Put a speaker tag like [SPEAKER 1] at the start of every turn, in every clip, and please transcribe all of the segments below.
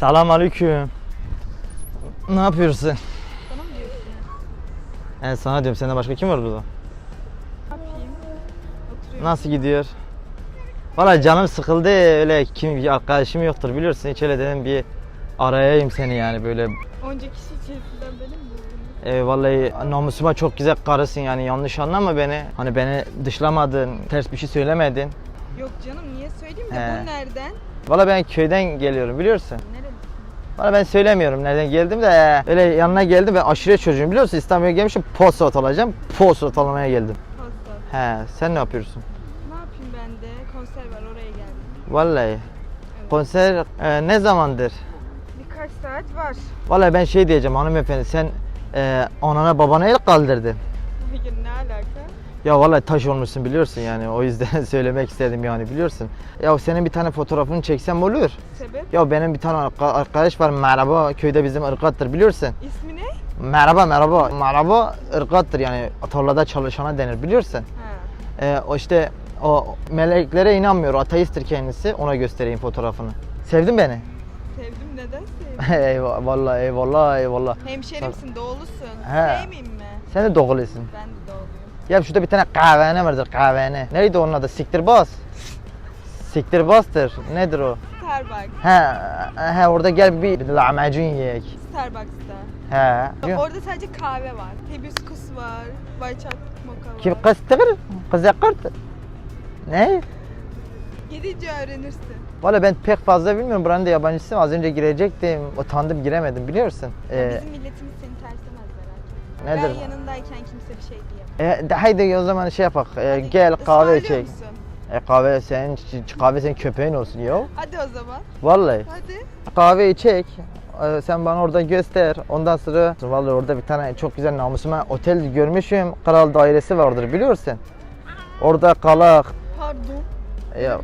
[SPEAKER 1] Selam aleyküm. Ne yapıyorsun?
[SPEAKER 2] Bana mı diyorsun?
[SPEAKER 1] Evet sana diyorum. Senden başka kim var burada?
[SPEAKER 2] Ne yapayım? Oturuyorum.
[SPEAKER 1] Nasıl gidiyor? Valla canım sıkıldı. Öyle kim bir arkadaşım yoktur biliyorsun. Hiç öyle dedim bir arayayım seni yani böyle.
[SPEAKER 2] Onca kişi içerisinden beni mi?
[SPEAKER 1] E, vallahi namusuma çok güzel karısın yani yanlış anlama beni. Hani beni dışlamadın, ters bir şey söylemedin.
[SPEAKER 2] Yok canım niye söyleyeyim de
[SPEAKER 1] He.
[SPEAKER 2] bu nereden?
[SPEAKER 1] Valla ben köyden geliyorum biliyorsun. Valla ben söylemiyorum nereden geldim de öyle yanına geldim ben aşure çocuğum biliyorsun İstanbul'a gelmişim postat alacağım. Postat almaya geldim.
[SPEAKER 2] Pasta.
[SPEAKER 1] He sen ne yapıyorsun?
[SPEAKER 2] Ne yapayım ben de? Konser var oraya geldim.
[SPEAKER 1] Vallahi konser e, ne zamandır?
[SPEAKER 2] Birkaç saat var.
[SPEAKER 1] Vallahi ben şey diyeceğim hanımefendi sen e, anana babana el kaldırdın.
[SPEAKER 2] Hayır ne alaka?
[SPEAKER 1] Ya vallahi taş olmuşsun biliyorsun yani o yüzden söylemek istedim yani biliyorsun. Ya senin bir tane fotoğrafını çeksem olur.
[SPEAKER 2] Sebep?
[SPEAKER 1] Ya benim bir tane arka- arkadaş var merhaba köyde bizim ırkattır biliyorsun.
[SPEAKER 2] İsmi ne?
[SPEAKER 1] Merhaba merhaba. Merhaba ırkattır yani tarlada çalışana denir biliyorsun.
[SPEAKER 2] Ha.
[SPEAKER 1] E, o işte o meleklere inanmıyor ateisttir kendisi ona göstereyim fotoğrafını. Sevdin beni?
[SPEAKER 2] Sevdim neden sevdim?
[SPEAKER 1] eyvallah eyvallah eyvallah.
[SPEAKER 2] Hemşerimsin doğulusun.
[SPEAKER 1] He.
[SPEAKER 2] Sevmeyeyim mi?
[SPEAKER 1] Sen de doğulusun.
[SPEAKER 2] Ben de.
[SPEAKER 1] Ya şurada bir tane kahvehane vardır kahvehane. Neydi onun adı? Siktirbaz. Siktirbaz'tır. Nedir o?
[SPEAKER 2] Starbucks.
[SPEAKER 1] He, he orada gel bir lahmacun yiyek.
[SPEAKER 2] Starbucks'ta.
[SPEAKER 1] He.
[SPEAKER 2] Orada sadece kahve var. Hibiskus var. Bayçak moka var.
[SPEAKER 1] Kim kız tıkır? Kız yakart. Ne?
[SPEAKER 2] Gidince öğrenirsin.
[SPEAKER 1] Valla ben pek fazla bilmiyorum. Buranın da yabancısıyım. Az önce girecektim. Utandım giremedim biliyorsun. Ee,
[SPEAKER 2] Bizim milletimiz seni etme.
[SPEAKER 1] Nedir?
[SPEAKER 2] Ben yanındayken kimse bir şey diyemez.
[SPEAKER 1] e, de- haydi o zaman şey yapak. E,
[SPEAKER 2] Hadi
[SPEAKER 1] gel kahve
[SPEAKER 2] musun?
[SPEAKER 1] E, kahve senin kahve senin köpeğin olsun ya.
[SPEAKER 2] Hadi o zaman.
[SPEAKER 1] Vallahi.
[SPEAKER 2] Hadi.
[SPEAKER 1] Kahve içek. Ee, Sen bana orada göster. Ondan sonra vallahi orada bir tane çok güzel namusuma otel görmüşüm. Kral dairesi vardır biliyorsun. Orada kalak.
[SPEAKER 2] Pardon.
[SPEAKER 1] Ya?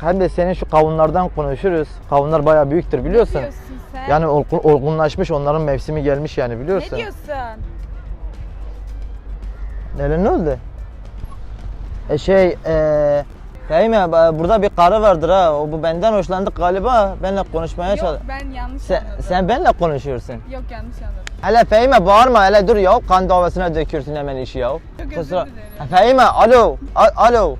[SPEAKER 1] Hem de senin şu kavunlardan konuşuruz. Kavunlar bayağı büyüktür biliyorsun.
[SPEAKER 2] Ne diyorsun sen?
[SPEAKER 1] Yani olgun- olgunlaşmış onların mevsimi gelmiş yani biliyorsun.
[SPEAKER 2] ne diyorsun?
[SPEAKER 1] Neler ne oldu? E şey eee Fehime ba- burada bir karı vardır ha. O bu benden hoşlandı galiba. Benimle konuşmaya
[SPEAKER 2] Yok
[SPEAKER 1] çalış.
[SPEAKER 2] ben yanlış
[SPEAKER 1] Sen,
[SPEAKER 2] anladım.
[SPEAKER 1] sen benimle konuşuyorsun.
[SPEAKER 2] Yok yanlış anladım.
[SPEAKER 1] Hele Fehime bağırma hele dur ya kan davasına döküyorsun hemen işi ya.
[SPEAKER 2] Özür dilerim.
[SPEAKER 1] Ha, Fehime alo a- alo.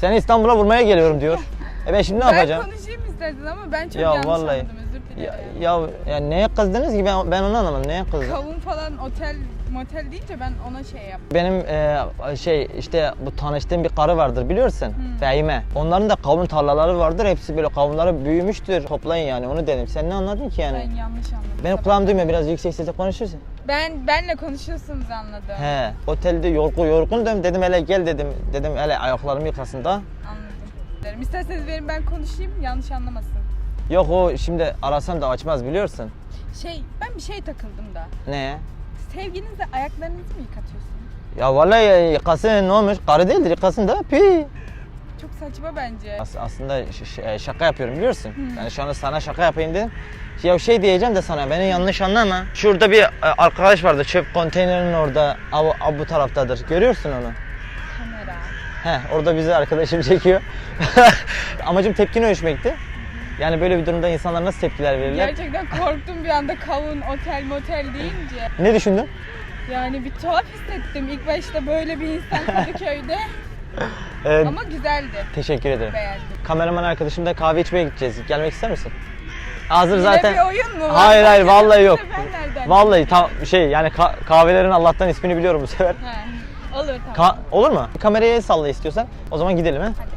[SPEAKER 1] Seni İstanbul'a vurmaya geliyorum diyor. E ben şimdi ne
[SPEAKER 2] ben
[SPEAKER 1] yapacağım?
[SPEAKER 2] konuşayım istedin ama ben çok
[SPEAKER 1] Ya
[SPEAKER 2] yanlış
[SPEAKER 1] vallahi.
[SPEAKER 2] anladım özür
[SPEAKER 1] Ya,
[SPEAKER 2] dilerim.
[SPEAKER 1] ya, ya neye kızdınız ki ben, ben onu anlamadım neye kızdın?
[SPEAKER 2] Kavun falan otel motel deyince ben ona şey yaptım.
[SPEAKER 1] Benim e, şey işte bu tanıştığım bir karı vardır biliyorsun Fehime. Onların da kavun tarlaları vardır hepsi böyle kavunları büyümüştür. Toplayın yani onu dedim. Sen ne anladın ki yani?
[SPEAKER 2] Ben yanlış anladım.
[SPEAKER 1] Benim
[SPEAKER 2] Sabah.
[SPEAKER 1] kulağım duymuyor biraz yüksek sesle konuşursun.
[SPEAKER 2] Ben benle konuşuyorsunuz anladım.
[SPEAKER 1] He, otelde yorgun yorgundum dedim hele gel dedim. Dedim hele ayaklarımı yıkasın da.
[SPEAKER 2] Anladım. İsterseniz verin ben konuşayım yanlış anlamasın.
[SPEAKER 1] Yok o şimdi arasam da açmaz biliyorsun.
[SPEAKER 2] Şey ben bir şey takıldım da.
[SPEAKER 1] Ne?
[SPEAKER 2] Sevgilinizle ayaklarınızı mı yıkatıyorsunuz?
[SPEAKER 1] Ya vallahi yıkasın ne olmuş? Karı değildir yıkasın da pi.
[SPEAKER 2] Çok saçma bence.
[SPEAKER 1] As- aslında ş- e, şaka yapıyorum biliyorsun. Yani şu anda sana şaka yapayım dedim. Ya şey diyeceğim de sana beni yanlış anlama. Şurada bir e, arkadaş vardı çöp konteynerinin orada av, av bu taraftadır. Görüyorsun onu.
[SPEAKER 2] Kamera.
[SPEAKER 1] He orada bizi arkadaşım çekiyor. Amacım tepkini ölçmekti. Yani böyle bir durumda insanlar nasıl tepkiler verirler?
[SPEAKER 2] Gerçekten korktum bir anda kavun otel motel deyince.
[SPEAKER 1] Ne düşündün?
[SPEAKER 2] Yani bir tuhaf hissettim. İlk başta böyle bir insan Kadıköy'de
[SPEAKER 1] Ee,
[SPEAKER 2] ama güzeldi.
[SPEAKER 1] teşekkür ederim.
[SPEAKER 2] Beğendim.
[SPEAKER 1] Kameraman arkadaşımla kahve içmeye gideceğiz. Gelmek ister misin? Hazır
[SPEAKER 2] Yine
[SPEAKER 1] zaten.
[SPEAKER 2] bir oyun mu var?
[SPEAKER 1] Hayır hayır vallahi yok.
[SPEAKER 2] Nereden
[SPEAKER 1] Vallahi tam şey yani ka- kahvelerin Allah'tan ismini biliyorum bu sefer.
[SPEAKER 2] He. Olur tamam.
[SPEAKER 1] Ka- olur mu? Kameraya el salla istiyorsan. O zaman gidelim ha.
[SPEAKER 2] Hadi.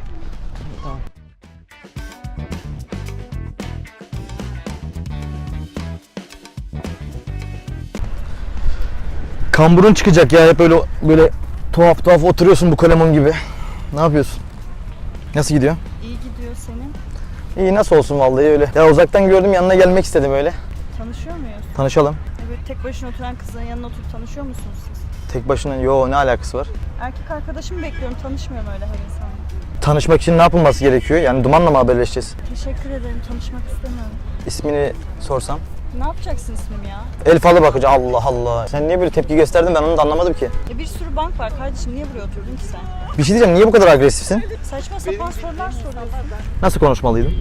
[SPEAKER 1] Kamburun çıkacak ya hep böyle böyle tuhaf tuhaf oturuyorsun bu kalemun gibi. Ne yapıyorsun? Nasıl gidiyor?
[SPEAKER 3] İyi gidiyor senin.
[SPEAKER 1] İyi nasıl olsun vallahi öyle. Ya uzaktan gördüm yanına gelmek istedim öyle.
[SPEAKER 3] Tanışıyor muyuz?
[SPEAKER 1] Tanışalım.
[SPEAKER 3] E Böyle tek başına oturan kızların yanına oturup tanışıyor musunuz siz?
[SPEAKER 1] Tek başına yo ne alakası var?
[SPEAKER 3] Erkek arkadaşımı bekliyorum. Tanışmıyorum öyle her insanla.
[SPEAKER 1] Tanışmak için ne yapılması gerekiyor? Yani dumanla mı haberleşeceğiz?
[SPEAKER 3] Teşekkür ederim. Tanışmak istemiyorum.
[SPEAKER 1] İsmini sorsam.
[SPEAKER 3] Ne yapacaksın ismim ya?
[SPEAKER 1] El falı bakacağım. Allah Allah. Sen niye böyle tepki gösterdin ben onu da anlamadım ki.
[SPEAKER 3] Ya bir sürü bank var kardeşim. Niye buraya oturdun ki sen?
[SPEAKER 1] Bir şey diyeceğim niye bu kadar agresifsin?
[SPEAKER 3] Saçma sapan sorular soruyorsun.
[SPEAKER 1] Nasıl konuşmalıydım?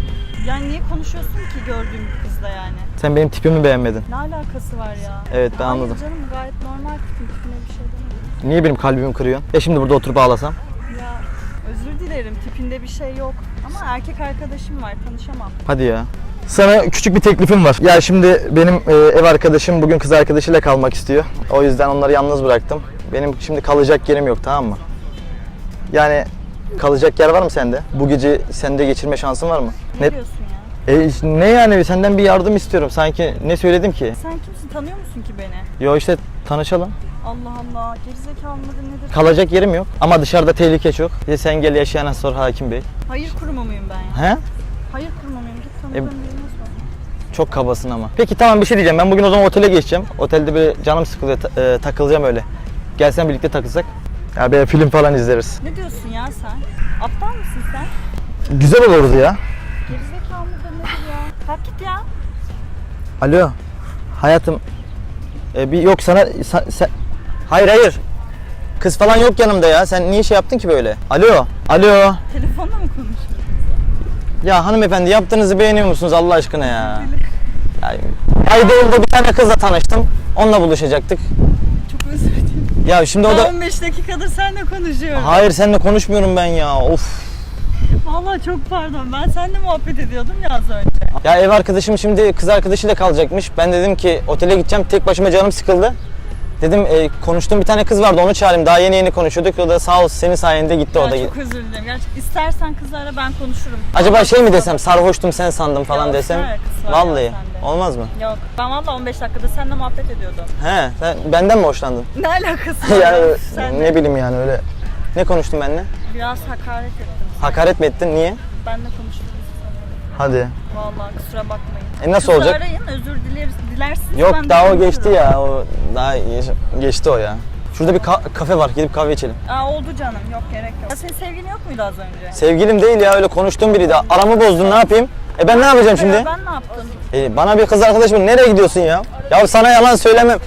[SPEAKER 3] Yani niye konuşuyorsun ki gördüğüm bir kızla yani?
[SPEAKER 1] Sen benim tipimi beğenmedin.
[SPEAKER 3] Ne alakası var ya?
[SPEAKER 1] Evet, ben
[SPEAKER 3] Hayır
[SPEAKER 1] anladım.
[SPEAKER 3] canım gayet normal tipin tipine bir şey demedim.
[SPEAKER 1] Niye benim kalbimi kırıyorsun? Ya şimdi burada oturup ağlasam?
[SPEAKER 3] Ya özür dilerim tipinde bir şey yok. Ama erkek arkadaşım var tanışamam.
[SPEAKER 1] Hadi ya. Sana küçük bir teklifim var. Ya şimdi benim e, ev arkadaşım bugün kız arkadaşıyla kalmak istiyor. O yüzden onları yalnız bıraktım. Benim şimdi kalacak yerim yok tamam mı? Yani kalacak yer var mı sende? Bu gece sende geçirme şansın var mı?
[SPEAKER 3] Ne,
[SPEAKER 1] Ne,
[SPEAKER 3] diyorsun ya?
[SPEAKER 1] e, ne yani senden bir yardım istiyorum. Sanki ne söyledim ki?
[SPEAKER 3] Sen kimsin tanıyor musun ki beni?
[SPEAKER 1] Yo işte tanışalım.
[SPEAKER 3] Allah Allah gerizekalı mıdır nedir?
[SPEAKER 1] Kalacak yerim yok ama dışarıda tehlike çok. De sen gel yaşayana sor hakim bey.
[SPEAKER 3] Hayır kurumu muyum ben ya?
[SPEAKER 1] He?
[SPEAKER 3] Hayır kurumu muyum? Git tanıdığım
[SPEAKER 1] E-. Çok kabasın ama. Peki tamam bir şey diyeceğim. Ben bugün o zaman otele geçeceğim. Otelde bir canım sıkılıyor. ta- e, takılacağım öyle. Gelsen birlikte takılsak. Ya bir film falan izleriz.
[SPEAKER 3] Ne diyorsun ya sen? Aptal mısın sen?
[SPEAKER 1] Güzel olurdu ya.
[SPEAKER 3] Gerizekalı mıdır nedir ya? Kalk git ya.
[SPEAKER 1] Alo. Hayatım. E, bir yok sana sa- sen- Hayır hayır. Kız falan yok yanımda ya. Sen niye şey yaptın ki böyle? Alo. Alo.
[SPEAKER 3] Telefonla mı konuşuyorsun?
[SPEAKER 1] Ya hanımefendi yaptığınızı beğeniyor musunuz Allah aşkına ya? ya ayda oldu bir tane kızla tanıştım. Onunla buluşacaktık.
[SPEAKER 3] Çok özür dilerim.
[SPEAKER 1] Ya şimdi o da
[SPEAKER 3] 15 dakikadır seninle konuşuyorum.
[SPEAKER 1] Hayır seninle konuşmuyorum ben ya. Of.
[SPEAKER 3] Vallahi çok pardon. Ben seninle muhabbet ediyordum ya az önce.
[SPEAKER 1] Ya ev arkadaşım şimdi kız arkadaşıyla kalacakmış. Ben dedim ki otele gideceğim. Tek başıma canım sıkıldı. Dedim e, konuştuğum bir tane kız vardı onu çağırayım. Daha yeni yeni konuşuyorduk. O da sağ olsun senin sayende gitti o da.
[SPEAKER 3] Ya çok özür dilerim. Gerçekten istersen kızlarla ben konuşurum.
[SPEAKER 1] Acaba şey mi desem sarhoştum sen sandım falan
[SPEAKER 3] Yok,
[SPEAKER 1] desem.
[SPEAKER 3] var ya
[SPEAKER 1] Vallahi olmaz mı?
[SPEAKER 3] Yok. Ben vallahi 15 dakikada seninle muhabbet ediyordum.
[SPEAKER 1] He sen benden mi hoşlandın?
[SPEAKER 3] Ne alakası var?
[SPEAKER 1] ya
[SPEAKER 3] ya? Sen
[SPEAKER 1] ne bileyim yani öyle. Ne konuştun benimle?
[SPEAKER 3] biraz hakaret ettim.
[SPEAKER 1] Hakaret mi ettin? Niye?
[SPEAKER 3] Konuştuğunuzu sanıyorum.
[SPEAKER 1] Hadi.
[SPEAKER 3] Vallahi kusura bakmayın.
[SPEAKER 1] E nasıl
[SPEAKER 3] Kızı
[SPEAKER 1] olacak?
[SPEAKER 3] arayın özür dileriz, dilersiniz.
[SPEAKER 1] Yok
[SPEAKER 3] ben
[SPEAKER 1] daha o geçti ya. O daha geç- geçti o ya. Şurada bir ka- kafe var. Gidip kahve içelim.
[SPEAKER 3] Aa, oldu canım yok gerek yok. Ya senin sevgilin yok muydu az önce?
[SPEAKER 1] Sevgilim değil ya öyle konuştuğum biriydi. Aramı bozdun ne yapayım? E ben ne yapacağım şimdi?
[SPEAKER 3] Ya ben ne yaptım?
[SPEAKER 1] E, bana bir kız arkadaş mı? Nereye gidiyorsun ya? Ya sana yalan söylemem.